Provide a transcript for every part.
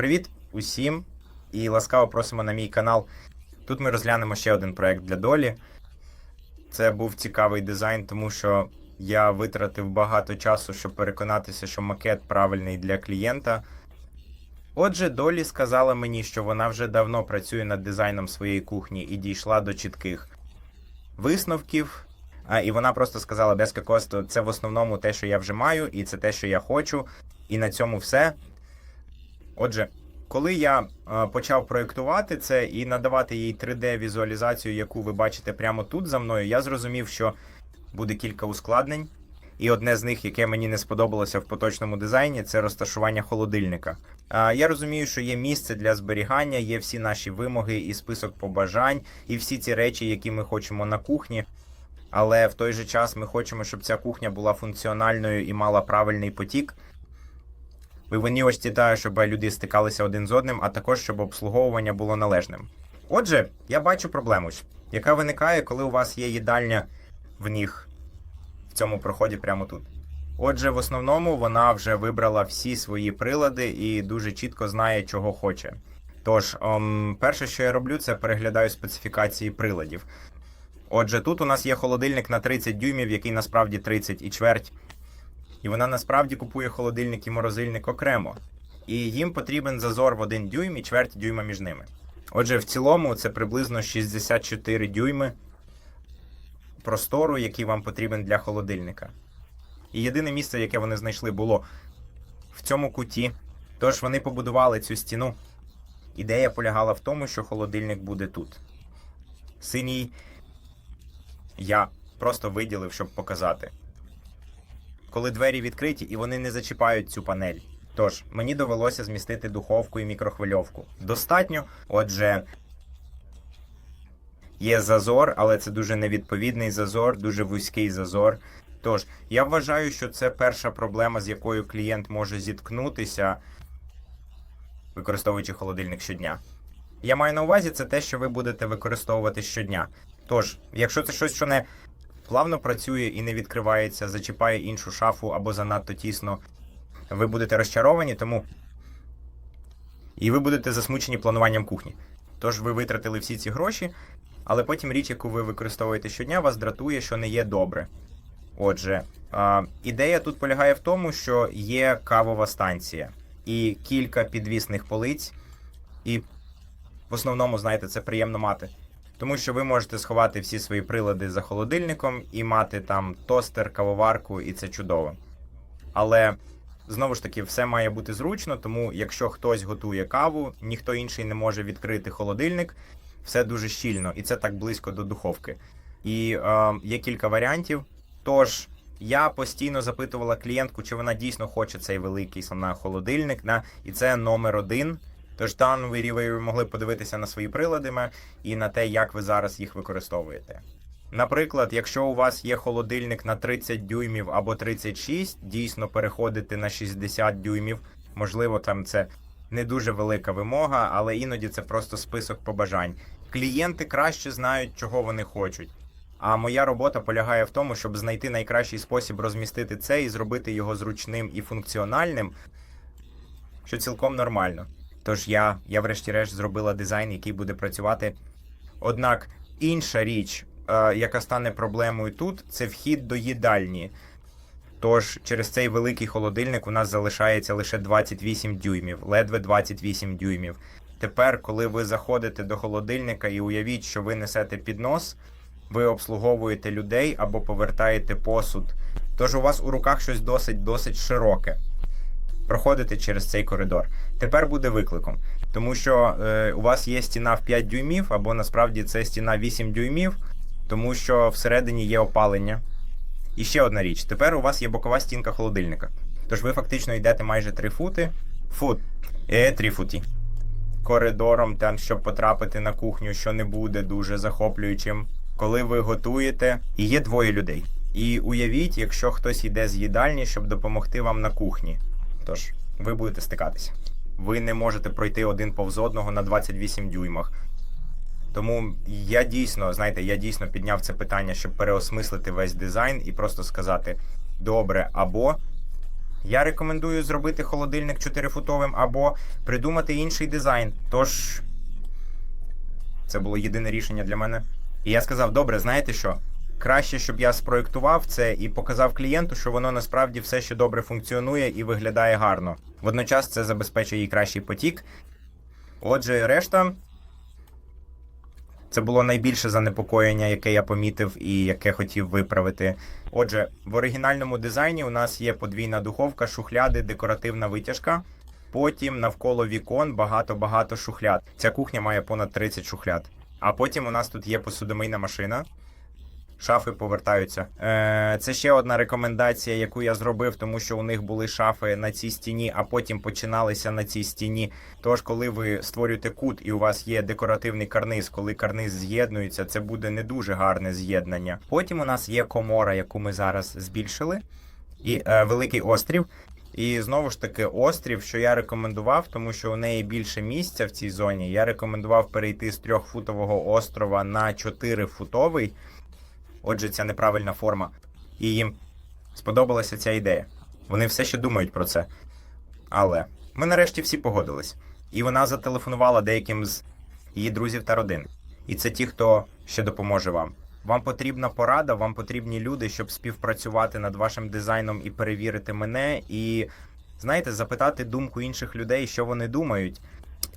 Привіт усім і ласкаво просимо на мій канал. Тут ми розглянемо ще один проект для долі. Це був цікавий дизайн, тому що я витратив багато часу, щоб переконатися, що макет правильний для клієнта. Отже, Долі сказала мені, що вона вже давно працює над дизайном своєї кухні і дійшла до чітких висновків. А, і вона просто сказала без кокосту, це в основному те, що я вже маю, і це те, що я хочу, і на цьому все. Отже, коли я почав проєктувати це і надавати їй 3D-візуалізацію, яку ви бачите прямо тут за мною, я зрозумів, що буде кілька ускладнень. І одне з них, яке мені не сподобалося в поточному дизайні, це розташування холодильника. Я розумію, що є місце для зберігання, є всі наші вимоги і список побажань, і всі ці речі, які ми хочемо на кухні. Але в той же час ми хочемо, щоб ця кухня була функціональною і мала правильний потік. Вивонювачці та щоб люди стикалися один з одним, а також щоб обслуговування було належним. Отже, я бачу проблему, яка виникає, коли у вас є їдальня в них в цьому проході прямо тут. Отже, в основному вона вже вибрала всі свої прилади і дуже чітко знає, чого хоче. Тож, ем, перше, що я роблю, це переглядаю специфікації приладів. Отже, тут у нас є холодильник на 30 дюймів, який насправді 30 і чверть. І вона насправді купує холодильник і морозильник окремо. І їм потрібен зазор в 1 дюйм і чверть дюйма між ними. Отже, в цілому це приблизно 64 дюйми простору, який вам потрібен для холодильника. І єдине місце, яке вони знайшли, було в цьому куті. Тож вони побудували цю стіну. Ідея полягала в тому, що холодильник буде тут. Синій я просто виділив, щоб показати. Коли двері відкриті і вони не зачіпають цю панель. Тож, мені довелося змістити духовку і мікрохвильовку. Достатньо. Отже, є зазор, але це дуже невідповідний зазор, дуже вузький зазор. Тож, я вважаю, що це перша проблема, з якою клієнт може зіткнутися, використовуючи холодильник щодня. Я маю на увазі це те, що ви будете використовувати щодня. Тож, якщо це щось, що не плавно працює і не відкривається, зачіпає іншу шафу або занадто тісно, ви будете розчаровані, тому і ви будете засмучені плануванням кухні. Тож ви витратили всі ці гроші, але потім річ, яку ви використовуєте щодня, вас дратує, що не є добре. Отже, ідея тут полягає в тому, що є кавова станція і кілька підвісних полиць, і в основному, знаєте, це приємно мати. Тому що ви можете сховати всі свої прилади за холодильником і мати там тостер, кавоварку, і це чудово. Але знову ж таки, все має бути зручно, тому якщо хтось готує каву, ніхто інший не може відкрити холодильник, все дуже щільно, і це так близько до духовки. І е, є кілька варіантів. Тож я постійно запитувала клієнтку, чи вона дійсно хоче цей великий саме холодильник. На, і це номер один. Тож там ви ви могли подивитися на свої прилади і на те, як ви зараз їх використовуєте. Наприклад, якщо у вас є холодильник на 30 дюймів або 36, дійсно переходити на 60 дюймів. Можливо, там це не дуже велика вимога, але іноді це просто список побажань. Клієнти краще знають, чого вони хочуть. А моя робота полягає в тому, щоб знайти найкращий спосіб розмістити це і зробити його зручним і функціональним, що цілком нормально. Тож я, я врешті-решт, зробила дизайн, який буде працювати. Однак інша річ, е, яка стане проблемою тут, це вхід до їдальні. Тож через цей великий холодильник у нас залишається лише 28 дюймів, ледве 28 дюймів. Тепер, коли ви заходите до холодильника і уявіть, що ви несете піднос, ви обслуговуєте людей або повертаєте посуд. Тож у вас у руках щось досить досить широке. Проходите через цей коридор. Тепер буде викликом, тому що е, у вас є стіна в 5 дюймів, або насправді це стіна 8 дюймів, тому що всередині є опалення. І ще одна річ: тепер у вас є бокова стінка холодильника. Тож ви фактично йдете майже 3 фути, фут, е, 3 футі. Коридором, там, щоб потрапити на кухню, що не буде дуже захоплюючим. Коли ви готуєте, і є двоє людей. І уявіть, якщо хтось йде з їдальні, щоб допомогти вам на кухні. Тож, ви будете стикатися. Ви не можете пройти один повз одного на 28 дюймах. Тому я дійсно, знаєте, я дійсно підняв це питання, щоб переосмислити весь дизайн і просто сказати: добре, або Я рекомендую зробити холодильник 4-футовим або придумати інший дизайн. Тож це було єдине рішення для мене. І я сказав: добре, знаєте що? Краще, щоб я спроєктував це і показав клієнту, що воно насправді все ще добре функціонує і виглядає гарно. Водночас це забезпечує їй кращий потік. Отже, решта. Це було найбільше занепокоєння, яке я помітив і яке хотів виправити. Отже, в оригінальному дизайні у нас є подвійна духовка, шухляди, декоративна витяжка. Потім навколо вікон багато-багато шухляд. Ця кухня має понад 30 шухляд. А потім у нас тут є посудомийна машина. Шафи повертаються. Е, це ще одна рекомендація, яку я зробив, тому що у них були шафи на цій стіні, а потім починалися на цій стіні. Тож, коли ви створюєте кут і у вас є декоративний карниз, коли карниз з'єднується, це буде не дуже гарне з'єднання. Потім у нас є комора, яку ми зараз збільшили, і е, великий острів. І знову ж таки, острів, що я рекомендував, тому що у неї більше місця в цій зоні. Я рекомендував перейти з трьохфутового острова на 4-футовий. Отже, ця неправильна форма. І їм сподобалася ця ідея. Вони все ще думають про це. Але ми нарешті всі погодились. І вона зателефонувала деяким з її друзів та родин. І це ті, хто ще допоможе вам. Вам потрібна порада, вам потрібні люди, щоб співпрацювати над вашим дизайном і перевірити мене, і знаєте, запитати думку інших людей, що вони думають.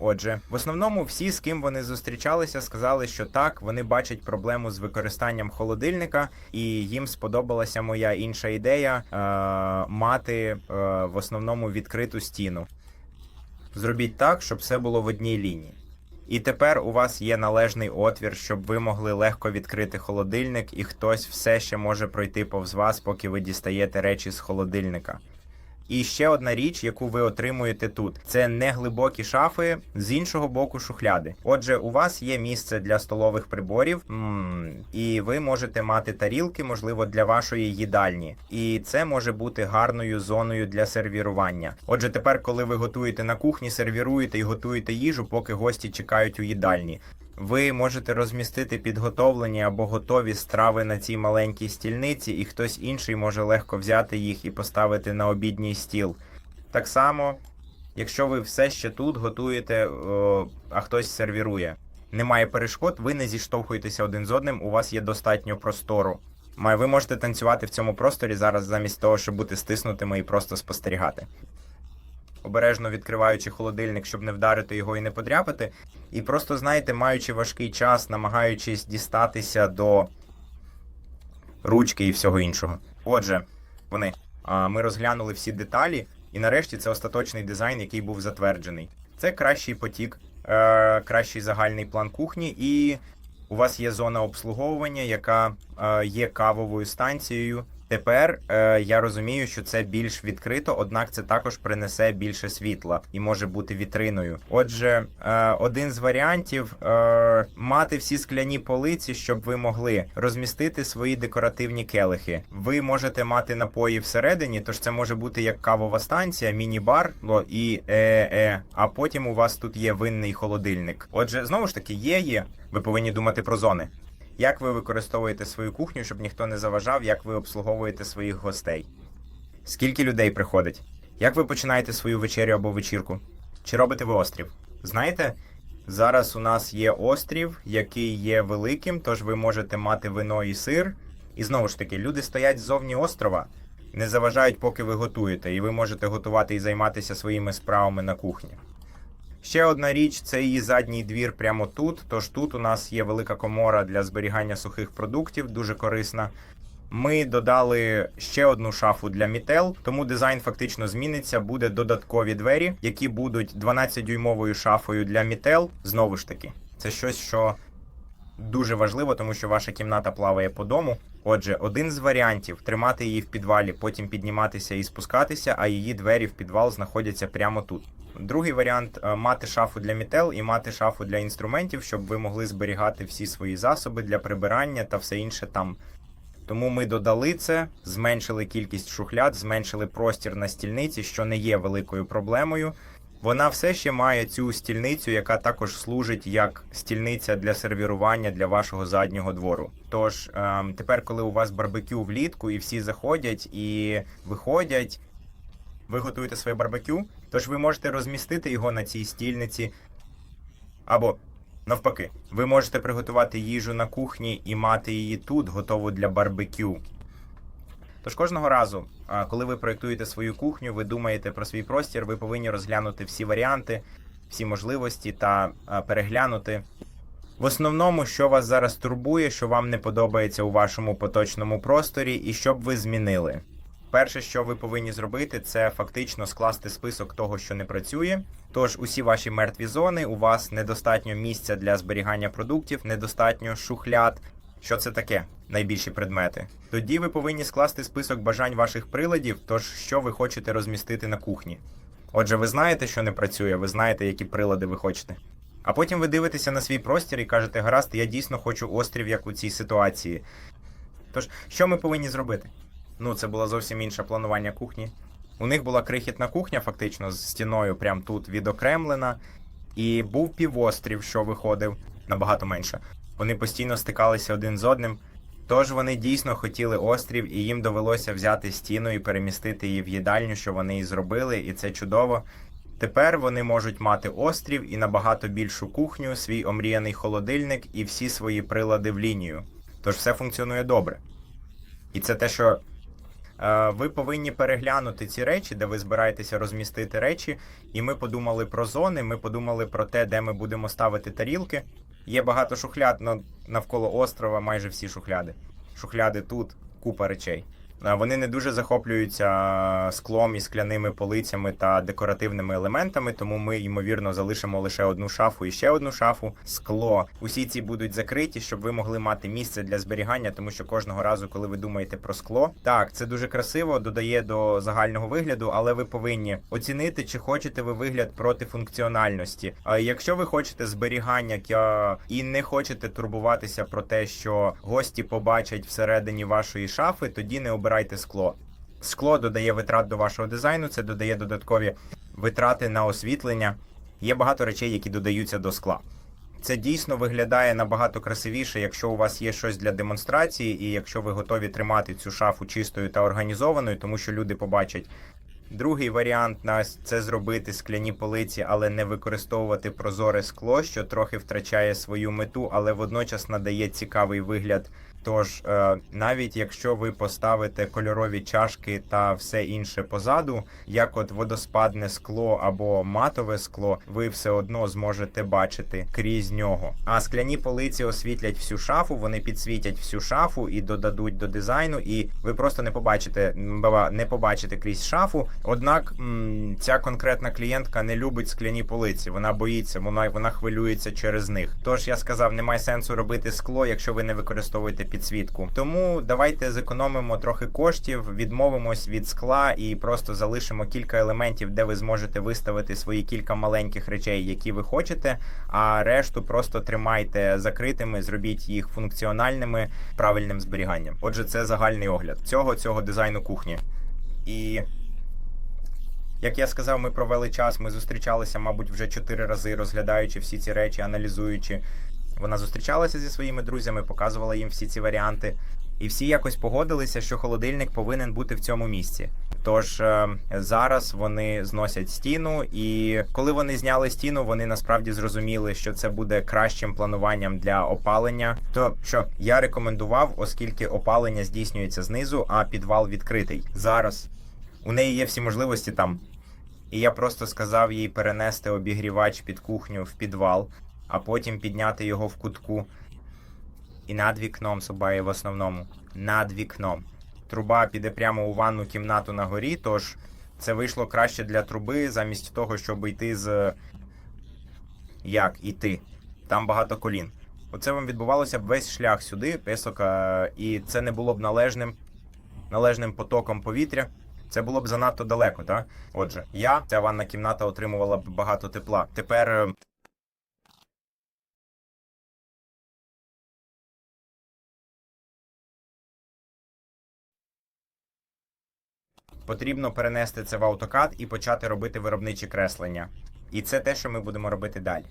Отже, в основному всі, з ким вони зустрічалися, сказали, що так, вони бачать проблему з використанням холодильника, і їм сподобалася моя інша ідея е- мати е- в основному відкриту стіну. Зробіть так, щоб все було в одній лінії. І тепер у вас є належний отвір, щоб ви могли легко відкрити холодильник, і хтось все ще може пройти повз вас, поки ви дістаєте речі з холодильника. І ще одна річ, яку ви отримуєте тут, це не глибокі шафи з іншого боку шухляди. Отже, у вас є місце для столових приборів, і ви можете мати тарілки, можливо, для вашої їдальні. І це може бути гарною зоною для сервірування. Отже, тепер, коли ви готуєте на кухні, сервіруєте і готуєте їжу, поки гості чекають у їдальні. Ви можете розмістити підготовлені або готові страви на цій маленькій стільниці, і хтось інший може легко взяти їх і поставити на обідній стіл. Так само, якщо ви все ще тут готуєте, о, а хтось сервірує. Немає перешкод, ви не зіштовхуєтеся один з одним, у вас є достатньо простору. Ви можете танцювати в цьому просторі зараз замість того, щоб бути стиснутими і просто спостерігати. Обережно відкриваючи холодильник, щоб не вдарити його і не подряпати. І просто, знаєте, маючи важкий час, намагаючись дістатися до ручки і всього іншого. Отже, вони ми розглянули всі деталі, і нарешті це остаточний дизайн, який був затверджений. Це кращий потік, е, кращий загальний план кухні, і у вас є зона обслуговування, яка е, є кавовою станцією. Тепер е, я розумію, що це більш відкрито, однак це також принесе більше світла і може бути вітриною. Отже, е, один з варіантів е, мати всі скляні полиці, щоб ви могли розмістити свої декоративні келихи. Ви можете мати напої всередині, тож це може бути як кавова станція, міні-бар і е-е, а потім у вас тут є винний холодильник. Отже, знову ж таки, є є. Ви повинні думати про зони. Як ви використовуєте свою кухню, щоб ніхто не заважав, як ви обслуговуєте своїх гостей? Скільки людей приходить? Як ви починаєте свою вечерю або вечірку? Чи робите ви острів? Знаєте, зараз у нас є острів, який є великим, тож ви можете мати вино і сир. І знову ж таки, люди стоять ззовні острова, не заважають, поки ви готуєте, і ви можете готувати і займатися своїми справами на кухні. Ще одна річ це її задній двір прямо тут. Тож тут у нас є велика комора для зберігання сухих продуктів, дуже корисна. Ми додали ще одну шафу для мітел, тому дизайн фактично зміниться. Буде додаткові двері, які будуть 12-дюймовою шафою для мітел. Знову ж таки, це щось, що дуже важливо, тому що ваша кімната плаває по дому. Отже, один з варіантів тримати її в підвалі, потім підніматися і спускатися, а її двері в підвал знаходяться прямо тут. Другий варіант е, мати шафу для мітел і мати шафу для інструментів, щоб ви могли зберігати всі свої засоби для прибирання та все інше там. Тому ми додали це, зменшили кількість шухляд, зменшили простір на стільниці, що не є великою проблемою. Вона все ще має цю стільницю, яка також служить як стільниця для сервірування для вашого заднього двору. Тож ем, тепер, коли у вас барбекю влітку і всі заходять і виходять, ви готуєте своє барбекю, тож ви можете розмістити його на цій стільниці. Або навпаки, ви можете приготувати їжу на кухні і мати її тут, готову для барбекю. Тож кожного разу, коли ви проєктуєте свою кухню, ви думаєте про свій простір, ви повинні розглянути всі варіанти, всі можливості та переглянути. В основному, що вас зараз турбує, що вам не подобається у вашому поточному просторі, і що б ви змінили. Перше, що ви повинні зробити, це фактично скласти список того, що не працює. Тож усі ваші мертві зони, у вас недостатньо місця для зберігання продуктів, недостатньо шухляд. Що це таке? Найбільші предмети. Тоді ви повинні скласти список бажань ваших приладів, тож що ви хочете розмістити на кухні. Отже, ви знаєте, що не працює, ви знаєте, які прилади ви хочете. А потім ви дивитеся на свій простір і кажете, гаразд, я дійсно хочу острів, як у цій ситуації. Тож, що ми повинні зробити? Ну, це було зовсім інше планування кухні. У них була крихітна кухня, фактично, з стіною прямо тут відокремлена, і був півострів, що виходив набагато менше. Вони постійно стикалися один з одним. Тож вони дійсно хотіли острів, і їм довелося взяти стіну і перемістити її в їдальню, що вони і зробили, і це чудово. Тепер вони можуть мати острів і набагато більшу кухню, свій омріяний холодильник і всі свої прилади в лінію. Тож все функціонує добре. І це те, що ви повинні переглянути ці речі, де ви збираєтеся розмістити речі. І ми подумали про зони, ми подумали про те, де ми будемо ставити тарілки. Є багато шухляд, навколо острова майже всі шухляди. Шухляди тут, купа речей. Е, Вони не дуже захоплюються склом і скляними полицями та декоративними елементами, тому ми ймовірно залишимо лише одну шафу і ще одну шафу. Скло. Усі ці будуть закриті, щоб ви могли мати місце для зберігання, тому що кожного разу, коли ви думаєте про скло, так це дуже красиво, додає до загального вигляду, але ви повинні оцінити, чи хочете ви вигляд проти функціональності. А якщо ви хочете зберігання і не хочете турбуватися про те, що гості побачать всередині вашої шафи, тоді не обирайте скло. Скло додає витрат до вашого дизайну, це додає додаткові витрати на освітлення. Є багато речей, які додаються до скла. Це дійсно виглядає набагато красивіше, якщо у вас є щось для демонстрації, і якщо ви готові тримати цю шафу чистою та організованою, тому що люди побачать. Другий варіант на це зробити скляні полиці, але не використовувати прозоре скло, що трохи втрачає свою мету, але водночас надає цікавий вигляд. Тож, е, навіть якщо ви поставите кольорові чашки та все інше позаду, як от водоспадне скло або матове скло, ви все одно зможете бачити крізь нього. А скляні полиці освітлять всю шафу, вони підсвітять всю шафу і додадуть до дизайну, і ви просто не побачите не побачите крізь шафу. Однак ця конкретна клієнтка не любить скляні полиці. Вона боїться, вона вона хвилюється через них. Тож я сказав, немає сенсу робити скло, якщо ви не використовуєте підсвітку. Тому давайте зекономимо трохи коштів, відмовимось від скла і просто залишимо кілька елементів, де ви зможете виставити свої кілька маленьких речей, які ви хочете. А решту просто тримайте закритими, зробіть їх функціональними, правильним зберіганням. Отже, це загальний огляд цього цього дизайну кухні. І як я сказав, ми провели час. Ми зустрічалися, мабуть, вже чотири рази, розглядаючи всі ці речі, аналізуючи. Вона зустрічалася зі своїми друзями, показувала їм всі ці варіанти, і всі якось погодилися, що холодильник повинен бути в цьому місці. Тож е, зараз вони зносять стіну, і коли вони зняли стіну, вони насправді зрозуміли, що це буде кращим плануванням для опалення. То що я рекомендував, оскільки опалення здійснюється знизу, а підвал відкритий. Зараз у неї є всі можливості там. І я просто сказав їй перенести обігрівач під кухню в підвал, а потім підняти його в кутку. І над вікном собає в основному. Над вікном. Труба піде прямо у ванну кімнату на горі, тож це вийшло краще для труби, замість того, щоб йти з. Як іти? Там багато колін. Оце вам відбувалося б весь шлях сюди, песок, е, і це не було б належним, належним потоком повітря. Це було б занадто далеко, так? Отже, я, ця ванна кімната отримувала б багато тепла. Тепер. Потрібно перенести це в AutoCAD і почати робити виробничі креслення. І це те, що ми будемо робити далі.